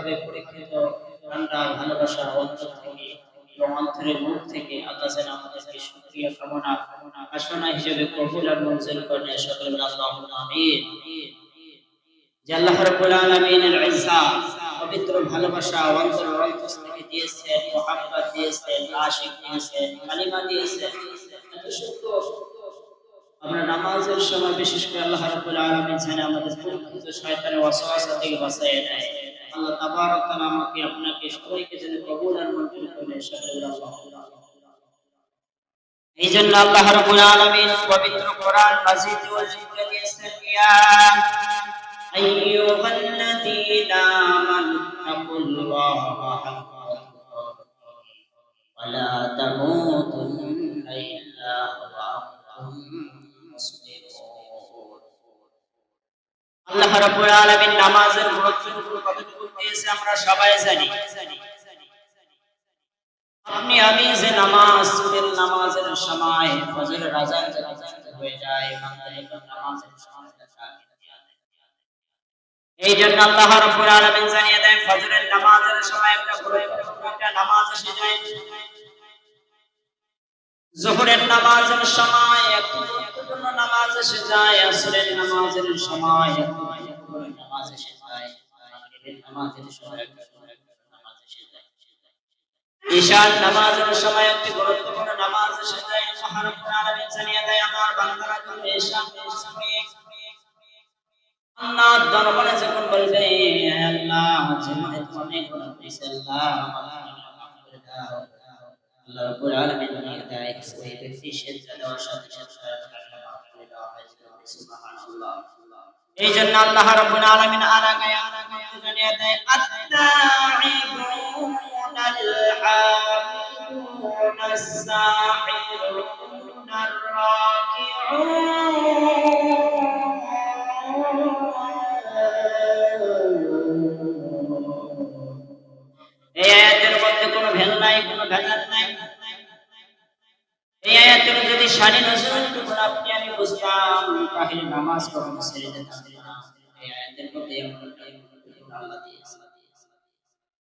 ভাবে পরীক্ষিত ঠান্ডা ভালোবাসা অন্তর থেকে এবং অন্তরের মুখ থেকে আল্লাহ যেন আমাদেরকে শুকরিয়া কামনা আসনা হিসেবে কবুল আর মঞ্জুর করেন সকলে আমরা সময় বিশেষ করে আমাদের শয়তানের নেয়। আল্লাহ তাবারক তাআলা আমাকে, আপনাকে সবাইকে যেন কবুল আর মঞ্জুর করে সকলে বলে আল্লাহুম্মা আমিন। এই জন্য আল্লাহ রাব্বুল আলামিন পবিত্র কোরআন মাজিদ জিকির দিয়েছেন, ইয়া আইয়ুহাল্লাযীনা আমানু তাকুল্লাহা হাক্কা ওয়া আনতুম মুসলিমুন আল্লাহ রাব্বুল আলামিন নামাজের গুরুত্বটুকু কতটুকু দিয়েছে আমরা সবাই জানি। আপনি, আমি যে নামাজ নামাজের সময় ফজরের হয়ে যায় এই জন্য আল্লাহ রাব্বুল আলামিন জানিয়ে দেন, ফজরের নামাজের সময় একটা একটা নামাজ এসে যায়। জোহরের নামাজের সময় একটা নামাজ এসে যায় আসরের নামাজের সময় একটা নামাজ এসে যায়। মাগরিবের নামাজের সময় একটা গুরুত্বপূর্ণ নামাজ সময় এসে যায়। আলামিন জানিয়ে দেয়, আমার বান্দারা যখন ঈশা নামাজ আল্লাহ দরবারে যখন বলবে আল্লাহ, জীবনে তুমি গুনাহ আল্লাহ করে দাও। আল্লাহ রাব্বুল আলামিন জানিয়ে সেই ব্যক্তি সেজদা দেওয়ার সাথে সাথে আল্লাহ মাফ করে দেওয়া হয় সুবহানাল্লাহ। এই জন্য আল্লাহ রাব্বুল আলামিন আরাগায় আরাগায় জানিয়ে দেয় আত্তাইবুন আলহামুন আস-সাহিরুন আর-রাকিউন নামাজ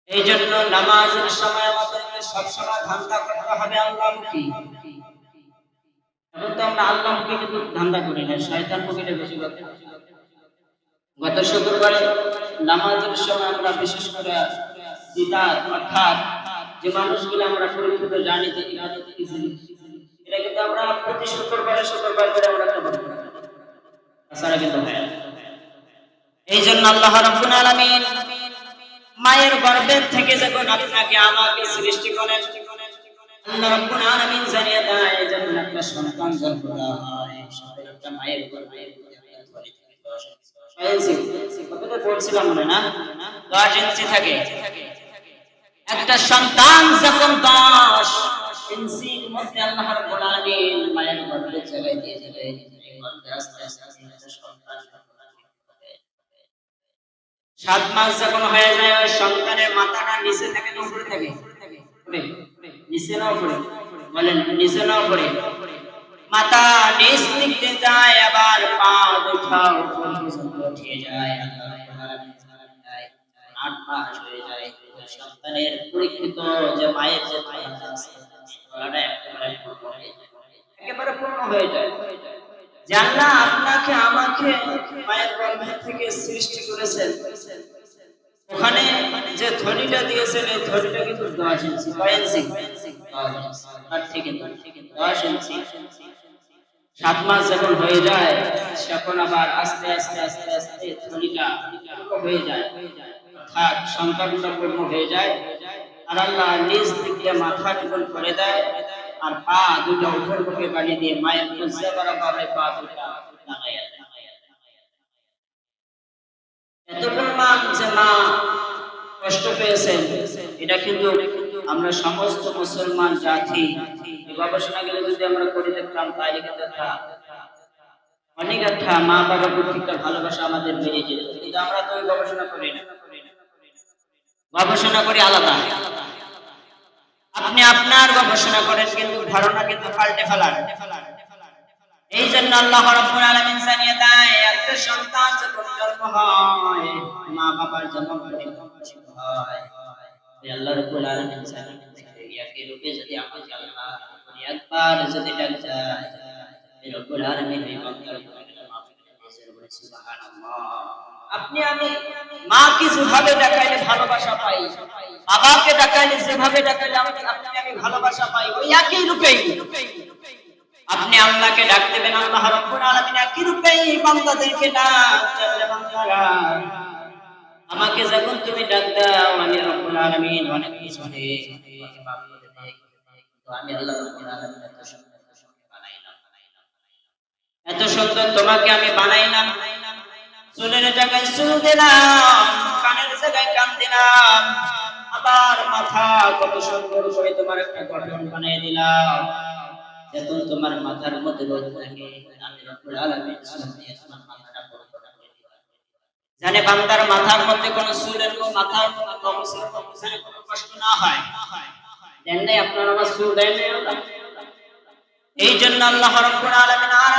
এই জন্য নামাজের সময় আমাদেরকে সবসময় ধান্দা করতে হবে আল্লাহমুখী এখন তো আমরা আল্লাহমুখী কিন্তু ধান্দা করি না, শয়তান বেশি করতে গত শুক্রবারে নামাজের সময় আমরা বিশেষ করে বিদাত অর্থাৎ যে মানুষগুলো আমরা পরিচিত জানি যে এটা কিন্তু আমরা প্রতি শুক্রবারে শুক্রবার করে আমরা বলি তাছাড়া কিন্তু হয় না। এই জন্য আল্লাহ রাব্বুল আলামিন মায়ের থেকে যখন আপনাকে আমাকে সৃষ্টি করেন, আল্লাহ রাব্বুল আলামিন জানিয়ে দেয় যখন একটা সন্তান জন্ম দেওয়া হয়। একটা মায়ের গর্ভে যখন দশ মধ্যে আল্লাহ মায়ের জায়গায় দিয়ে দিলেন সাত মাস যখন হয়ে যায়, ওই সন্তানের মাথাটা নিচে থাকে না উপরে থাকে? নিচে না উপরে? বলেন, নিচে না উপরে? মাথা নিচ দিক যায়, আবার পা দুটা উপর পর্যন্ত উঠে যায় আট মাস হয়ে যায়। সন্তানের পরীক্ষিত যে মায়ের যে তলাটা আছে একেবারে পূর্ণ হয়ে যায়। আল্লাহ আপনাকে, আমাকে মায়ের গর্ভে থেকে সৃষ্টি করেছেন ওখানে যে ধ্বনিটা দিয়েছেন, এই ধ্বনিটা কিন্তু দশ ইঞ্চি, কয় ইঞ্চি। তার থেকে দশ ইঞ্চি। সাত মাস যখন হয়ে যায়, তখন আবার আস্তে আস্তে আস্তে আস্তে ধ্বনিটা হয়ে যায়। সন্তানটা পূর্ণ হয়ে যায়। আর আল্লাহ নিজ থেকে মাথা যখন করে দেয় আর পা দুটো উপর মুখে বাড়িয়ে দিয়ে মায়ের মুজা বরাবর ওই পা দুটা যে মা কষ্ট পেয়েছেন, এটা কিন্তু আমরা সমস্ত মুসলমান জাতি গবেষণা গেলে যদি আমরা করে দেখতাম তাহলে কিন্তু অনেক একটা মা বাবার প্রতি একটা ভালোবাসা আমাদের বেড়ে যেত। কিন্তু আমরা তো গবেষণা করি না। গবেষণা করি আলাদা। আপনি আপনার গবেষণা করেন, কিন্তু ধারণা কিন্তু পাল্টে ফেলান এই জন্য আল্লাহ রাব্বুল আলামিন জানিয়ে দেয়, একটা সন্তান যখন জন্ম হয় মা বাবার জন্ম হয়। আল্লাহ রাব্বুল আলামিন জানিয়ে রূপে যদি আমাকে আল্লাহ একবার যদি ডাক যায় রব্বুল আলামিন, এই বান্দার মাফ করে সুবহানাল্লাহ। আপনি আমি মাকে যেভাবে ডাকাইলে ভালোবাসা পাই, বাবাকে ডাকাইলে যেভাবে ডাকাইলে আমি আপনি আমি ভালোবাসা পাই, ওই একই রূপেই। আপনি আল্লাহকে ডাক দেবেন, আল্লাহ রাব্বুল আলামিন একই রূপেই বান্দাদেরকে ডাক দেবে বান্দারা। আমাকে যখন তুমি ডাক দাও, আমি রব্বুল আলামিন অনেক কিছু তো আমি আল্লাহ রব্বুল আলামিন এত সুন্দর বানাইলাম এত সুন্দর তোমাকে আমি বানাইলাম। চুলের জায়গায় চুল দিলাম, কানের জায়গায় কান দিলাম। আবার মাথা কত সুন্দর করে তোমার একটা গঠন বানিয়ে দিলাম। যখন তোমার মাথার মধ্যে থাকে আমি রব্বুল আলামিন মাথাটা বড় করে জানে বান্দার মাথার মধ্যে মাথার কমসের কষ্ট না হয়? দেন নাই আপনার আমার চুল দেন নাই? এই জন্য আল্লাহ রাব্বুল আলামিন আর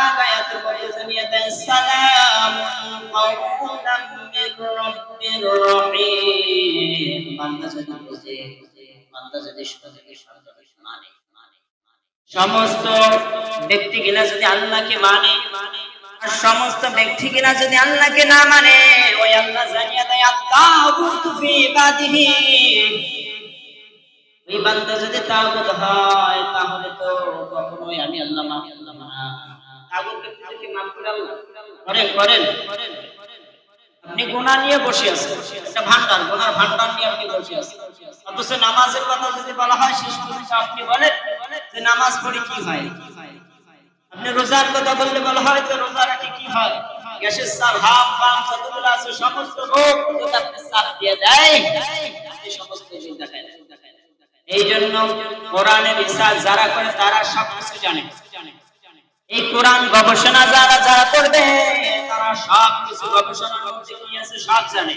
জানিয়ে দেন সালামুন যদি মানে। সমস্ত ব্যক্তিগুলা যদি আল্লাহকে মানে আর সমস্ত ব্যক্তিগুলা যদি আল্লাহকে না মানে ওই আল্লাহ জানিয়ে দেয় আত্তাবুতু ফি ইবাদিহি। ওই বান্দা যদি তাগুত হয় কখনোই আমি আল্লাহ মাফ করলাম করেন করেন। আপনি গুনাহ নিয়ে বসে আছেন। একটা ভান্ডার গুনার ভান্ডার নিয়ে আপনি বসে আছেন। অথচ নামাজের কথা যদি বলা হয় শেষ পর্যন্ত আপনি বলেন যে নামাজ পড়ে কি হয়? আপনি রোজার কথা বললে বলা হয় যে রোজা রাখি কি হয়? গ্যাসের চাপ হাফ, বাম, যতগুলো আছে, সমস্ত রোগ যদি আপনি চাপ দিয়ে দেয় আপনি সমস্ত রোগ দেখায় এই জন্য কোরআনের রিসার্চ যারা করে তারা সবকিছু জানে। এই কোরআন গবেষণা যারা যারা করবে, তারা সব কিছু গবেষণার মধ্যে কি আছে সব জানে।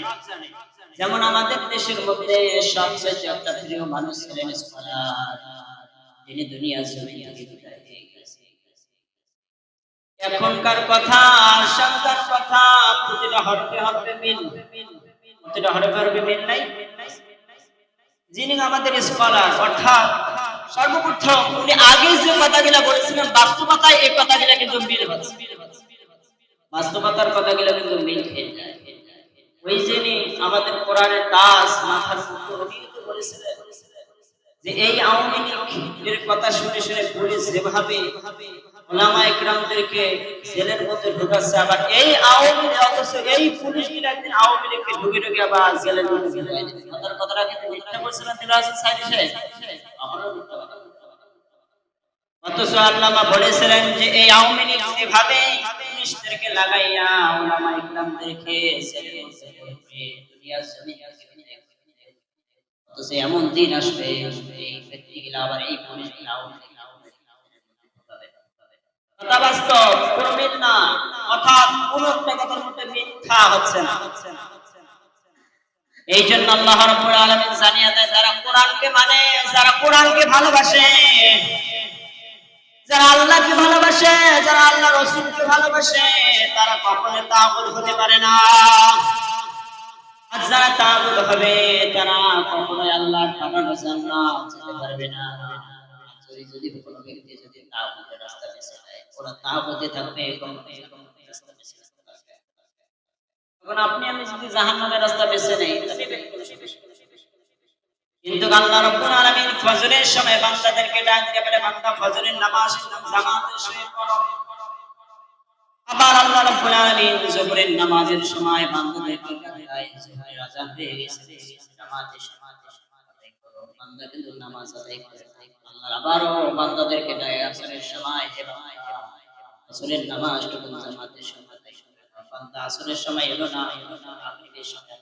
যেমন আমাদের দেশের মধ্যে সবচেয়ে একটা প্রিয় মানুষ ছিলেন যিনি দুনিয়ার জমিন এখনকার কথা আশঙ্কার কথা, প্রতিটা হরফে হরফে মিল। প্রতিটা হরফে হরফে মিল নাই। যিনি আমাদের স্কলার অর্থাৎ সর্বপ্রথম উনি আগে যে কথাগুলো বলেছিলেন, বাস্তবতায় এই কথাগুলো কিন্তু মিল বাস্তবতার কথাগুলো কিন্তু মিল ওই যিনি আমাদের কোরআনের দাস, মাথার বলেছিলেন যে, এই আওয়ামী লীগের কথা শুনে শুনে পুলিশ যেভাবে ওলামা একরামদেরকে জেলের মধ্যে ঢুকাচ্ছে, আবার এই আওয়ামী অথচ এই একদিন আওয়ামী লীগকে ঢুকে ঢুকে আবার জেলের মধ্যে কথাটা কিন্তু মিথ্যা দিল হবে। অথচ আল্লামা বলেছিলেন যে এই আওয়ামী লীগ পুলিশদেরকে লাগাইয়া ওলামা একরামদেরকে। অথচ এমন দিন আসবে, এই ব্যক্তিগুলা আবার এই পুলিশ পুলিশগুলা আওয়ামী লীগ আওয়ামী লীগ, আওয়ামী লীগ ঢুকাবে, ঢুকাবে। কথা এই জন্য আল্লাহ রাব্বুল আলামিন জানিয়ে দেয়, যারা কোরআনকে মানে যারা কোরআনকে ভালোবাসে, যারা আল্লাহকে ভালোবাসে, যারা আল্লাহ রসুলকে ভালোবাসে, তারা কখনো তাগুত হতে পারে না। আর যারা তাগুত হবে, তারা কখনোই আল্লাহর বানানো জান্নাত পারবে না। যদি যদি কোনো ব্যক্তি যদি তাগুতের রাস্তা বেছে নেয়, ওরা তাগুতে থাকবে কখনোই কখনোই রাস্তা বেছে এখন আপনি আমি যদি জাহান্নামের রাস্তা বেছে নেই। কিন্তু আল্লাহ রাব্বুল আলামিন ফজরের সময় বান্দাদেরকে ডাক দিয়ে বলে, বান্দা, ফজরের নামাজ জামাতে শুয়ে পড়ো। আবার আল্লাহ রাব্বুল আলামিন জোহরের নামাজের সময় বান্দাদেরকে ডাক দেয় জোহরের আযান হয়ে গেছে আদায় করো। বান্দা কিন্তু নামাজ আদায় করে আবারও বান্দাদেরকে ডাকে আসরের সময় বান্দা আসরের নামাজটুকু জামাতের সময় বান্দা আসরের সময় এলো না এলো না, মাগরিবের সময়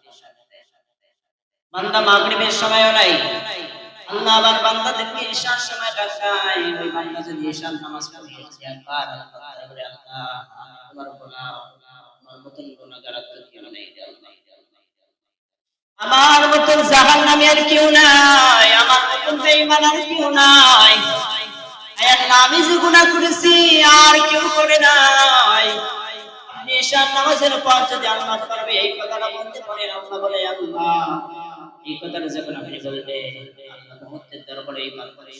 বান্দা মাগরিবের সময়ও নাই। আল্লাহ আবার বান্দাদেরকে ঈশার সময় ডাকায়। ওই বান্দা যদি ঈশার নামাজ পড়ে একবার আল্লাহ তোমার গোলাম আমার মতন গুনাহগার আর তো কেউ নেই আল্লাহ। আমার মতন জাহান্নামী আর কেউ নাই, আমার মতন বেঈমান আর কেউ নাই। আমি যে গুনাহ করেছি, আর কেউ করে নাই। আপনি নামাজের পর যদি আল্লাহ করবে, এই কথাটা বলতে আল্লাহ বলে, আল্লাহ, এই কথাটা যখন আপনি বলবে আল্লাহ মুহূর্তের দরবারে এই করে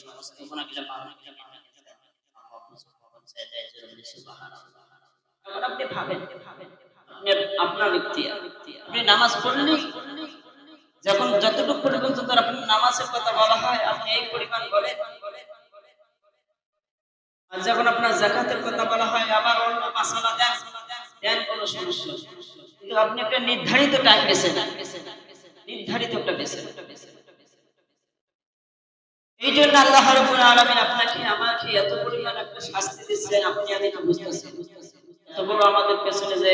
আপনি ভাবেন, আপনি- আপনার ব্যক্তি, আপনি নামাজ পড়লেই যখন যতটুকু পর্যন্ত আপনি নামাজের কথা বলা হয়, আপনি এই পরিমাণ বলেন। আর যখন আপনার জাকাতের কথা বলা হয়, আবার অন্য মাসালা দেন দেন কোনো সমস্যা কিন্তু আপনি একটা নির্ধারিত টাইম বেছে নেন। নির্ধারিত একটা বেছে। এই জন্য আল্লাহ রাব্বুল আলামিন আপনাকে, আমাকে এত পরিমাণ একটা শাস্তি দিচ্ছেন, আপনি আমি বুঝতেছেন। এত বড় আমাদের পেছনে যে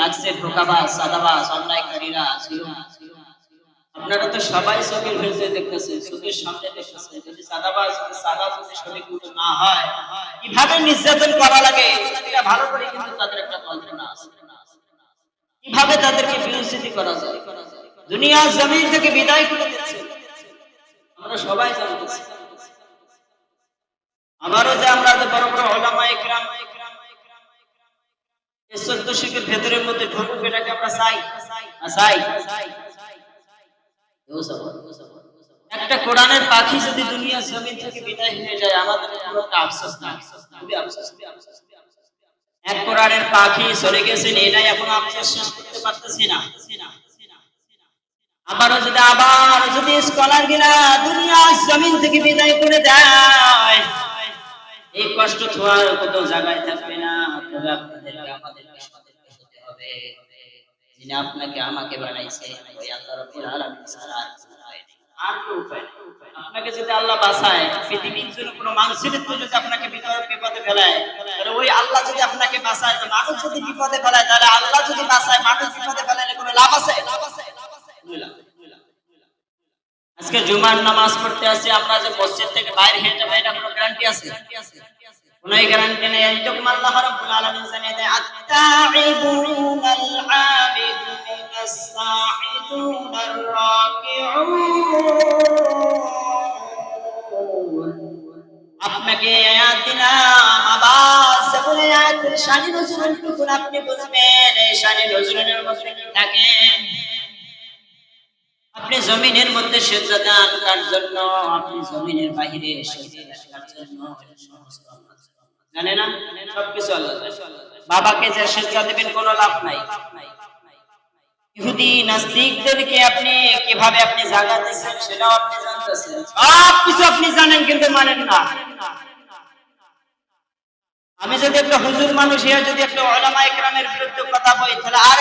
লাগছে ঢোকাবাজ, সাদাবাজ, অন্যায়কারীরা ছিল আপনারা তো সবাই চোখের ভেতরে দেখতেছেন চোখের সামনে দেখতেছেন। যদি সাদাবাজ যদি সাদা যদি সঠিক মতো না হয়, কীভাবে নির্যাতন করা লাগে? এটা ভালো করে কিন্তু তাদের একটা কল্পনা আছে। কীভাবে তাদেরকে বিরোচিত করা যায়? দুনিয়া জমিন থেকে বিদায় করে দিচ্ছে। আমরা সবাই জানতেছি আমারও যে আমরা যে বড় বড় ওলামা একরাম চোদ্দ শিখের ভেতরের মধ্যে ঢুকুক এটাকে আমরা চাই। চাই? না। একটা কোরআনের পাখি যদি দুনিয়া জমিন থেকে বিদায় হয়ে যায়, আমাদের কোনো আফসোস না খুবই আফসোস। এক কোরআনের পাখি চলে গেছেন এটাই এখন আফসোস শেষ করতে পারতেছি না। আবারও যদি, আবার যদি স্কলার গিলা দুনিয়া জমিন থেকে বিদায় করে দেয়, এই কষ্ট ছোঁয়ার জায়গায় থাকবে না। তবে হতে হবে। যিনি আপনাকে আমাকে বানাইছে, ওই আল্লাহ রাব্বুল আলামিন ছাড়া আর কোনো উপায় আপনাকে যদি আল্লাহ বাঁচায়, পৃথিবীর জন্য কোনো মানুষের যদি আপনাকে বিপদে ফেলায় ওই আল্লাহ যদি আপনাকে বাঁচায় মানুষ যদি বিপদে ফেলায়, তাহলে আল্লাহ যদি বাঁচায়, মানুষ বিপদে ফেলালে কোনো লাভ আছে। আজকে জুমার নামাজ পড়তে আসি, আমরা যে মসজিদ থেকে বাইরে হয়ে যাব, এটা কোনো গ্যারান্টি আছে? কোনো গ্যারান্টি আল্লাহ রাব্বুল আলামিন আপনাকে আয়াত দিলাম। শানি নজরুলটুকু আপনি বুঝবেন। এই শানি নজরুলের মধ্যে কি থাকে? আপনি জমিনের মধ্যে সেজদান কার জন্য? আপনি জমিনের বাহিরে সেজদা কার জন্য? সমস্ত জানে না? সবকিছু আল্লাহ বাবাকে যে দেবেন কোনো লাভ নাই। আমি যদি একটা হুজুর মানুষ যদি একটা ওলামা ইকরামের বিরুদ্ধে কথা বলি, তাহলে আর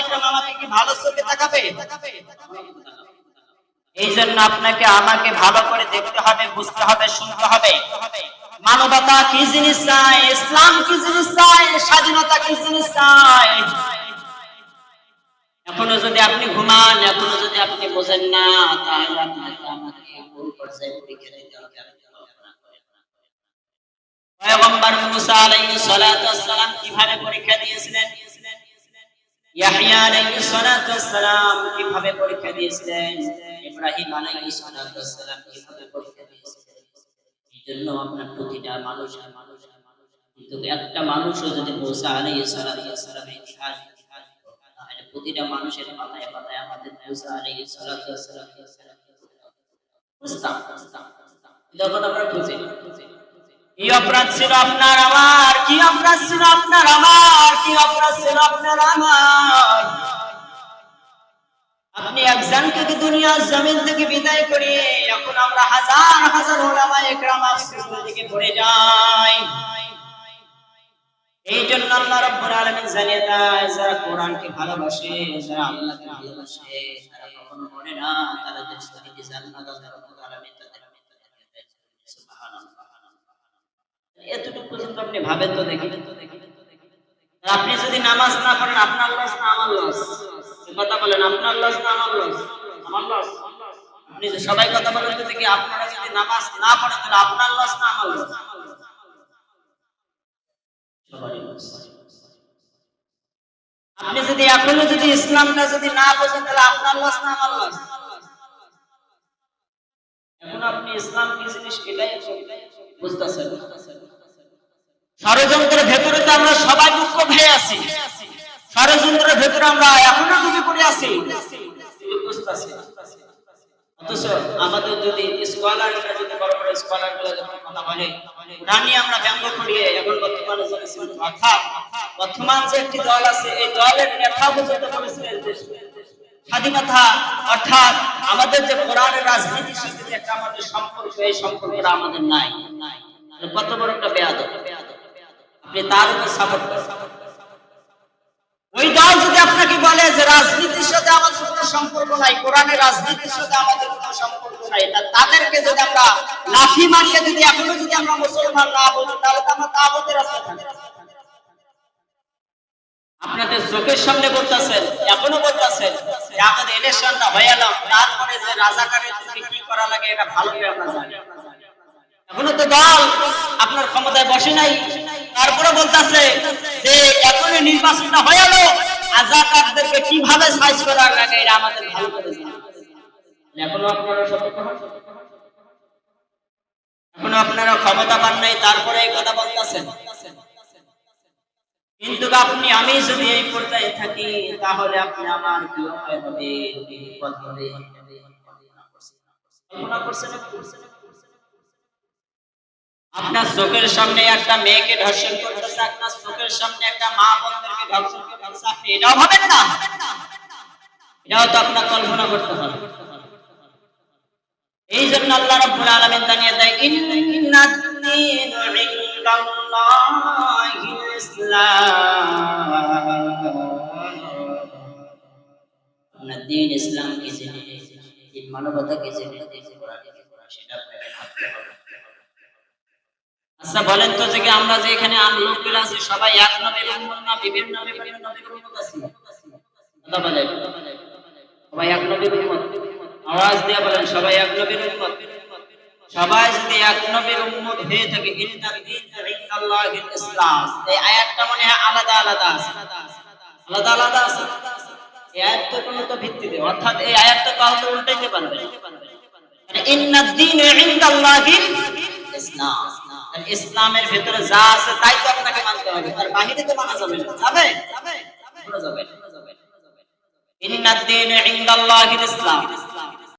ইকরাম আমাকে কি ভালো চোখে তাকাবে? এই জন্য আপনাকে আমাকে ভালো করে দেখতে হবে, বুঝতে হবে, শুনতে হবে। মানবতা কি জিনিস চাই? ইসলাম কি জিনিস চাই? স্বাধীনতা কি জিনিস চাই? এখনও যদি আপনি ঘুমান, এখনও যদি আপনি বোঝেন না, তাহলে আপনাকে আমাকে বহু পর্যায়ে পরীক্ষা দিতে হবে। পয়গম্বর মুসা আলাইহিস সালাতু সালাম কীভাবে পরীক্ষা দিয়েছিলেন? আলাইহিস সালাতু সালাম কীভাবে পরীক্ষা দিয়েছিলেন? ইব্রাহিম আলাইহিস সালাতু সালাম কীভাবে পরীক্ষা দিয়েছিলেন? জন্য আপনার প্রতিটা মানুষ মানুষ কিন্তু একটা মানুষও যদি মুসা ইতিহাস ইতিহাস তাহলে প্রতিটা মানুষের পাতায় পাতায় আমাদের মুসা ওয়াস সালাম যখন আমরা বুঝি, কি আপনার আমার, কি অপরাধ আপনার আমার, কি অপরাধ আপনার আমার? আপনি একজনকে দুনিয়ার জমিন থেকে বিদায় করে? এখন আমরা হাজার হাজার ওলামা একরাম আফসোসের দিকে পড়ে যাই। এই জন্য আল্লাহ রাব্বুল আলামিন জানিয়ে দেয়, যারা কোরআনকে ভালোবাসে, যারা আল্লাহকে ভালোবাসে, তারা কখনো মরে না। তারা যে শহীদ জান্নাত আল্লাহ রাব্বুল আলামিন তাদের এতটুকু পর্যন্ত আপনি ভাবেন তো দেখি। আর আপনি যদি নামাজ না পড়েন, আপনার লস না, আমার লস কথা বলেন, আপনার লস না আমার লস আমার লস আপনি সবাই কথা বলেন, তো দেখি আপনারা যদি নামাজ না পড়েন, তাহলে আপনার লস না আমার লস। আপনি যদি এখনও যদি ইসলামটা যদি না বোঝেন, তাহলে আপনার লস না আমার লস এখন আপনি ইসলাম কি জিনিস এটাই বুঝতেছেন? ষড়যন্ত্রের ভেতরে তো আমরা সবাই মুখ্য হয়ে আছি। ভেতরে আমরা এখনও ডুবে পড়ে আছি আমাদের যে স্বাধীনতা, অর্থাৎ আমাদের যে কোরআনের রাজনীতির সাথে একটা আমাদের সম্পর্ক, এই সম্পর্কটা আমাদের নাই। তাহলে কত বড় একটা বেয়াদ আপনি তার উপর সাপোর্ট করেন। ওই দল যদি আপনাকে বলে যে রাজনীতির সাথে আমাদের কোনো সম্পর্ক নাই, কোরআনের রাজনীতির সাথে আমাদের কোনো সম্পর্ক নাই তাদেরকে যদি আমরা লাঠি মারিয়ে যদি এখনও যদি আমরা মুসলমান না বলি, তাহলে তো আমরা তাবতের রাস্তা আপনাদের চোখের সামনে বলতেছেন, এখনও বলতেছেন আমাদের ইলেকশনটা হয়ে গেল তারপরে যে রাজাকারের থেকে কি করা লাগে এটা ভালো করে আমরা জানি। এখনও তো দল আপনার ক্ষমতায় বসে নাই, তারপরে বলতেছে নির্বাচনটা হয়ে গেল কীভাবে সাইজ করা লাগে এটা আমাদের ভালো করে এখনও আপনারা ক্ষমতা পান নাই, তারপরে এই কথা বলতেছেন? কিন্তু আপনি, আমি যদি এই পর্যায়ে থাকি, তাহলে আপনি আমার কি হবে কল্পনা করছেন? আপনার চোখের সামনে একটা মেয়েকে ধর্ষণ করতেছে, আপনার চোখের সামনে একটা মা বোনদেরকে ধর্ষণ করতেছে এটাও ভাবেন না? এটাও তো আপনার কল্পনা করতে হবে। এই জন্য আল্লাহ রাব্বুল আলামিন জানিয়ে দেয় ইন্নাদ দীনু ইনদাল্লাহিল ইসলাম দিন ইসলাম কি জেনে দিন মানবতা কি জেনে দিন কোরআন কি কোরআন সেটা আপনাকে ভাবতে হবে। আচ্ছা বলেন তো যে আমরা যে এখানে লোকগুলো আছি, সবাই এক নবীর উম্মত না, বিভিন্ন নবীর উম্মত আছি? সবাই এক নবীর আওয়াজ দিয়ে বলেন, সবাই এক নবীর সবাই যদি এক নবীর উম্মত হয়ে থাকে এই আয়াতটা মনে হয় আলাদা আলাদা আছে। আলাদা আলাদা আছে। এই আয়াত তো কোনো তো ভিত্তিতে। অর্থাৎ এই আয়াতটা কাউকে উল্টাইতে পারবে মানে ইন্না ইসলাম। ইসলামের ভেতরে যা আছে তাই তো আপনাকে মানতে হবে আর বাহিরে তো মানা যাবে না। যাবে? যাবে? যাবে। ইনদাল্লাহিল ইসলাম।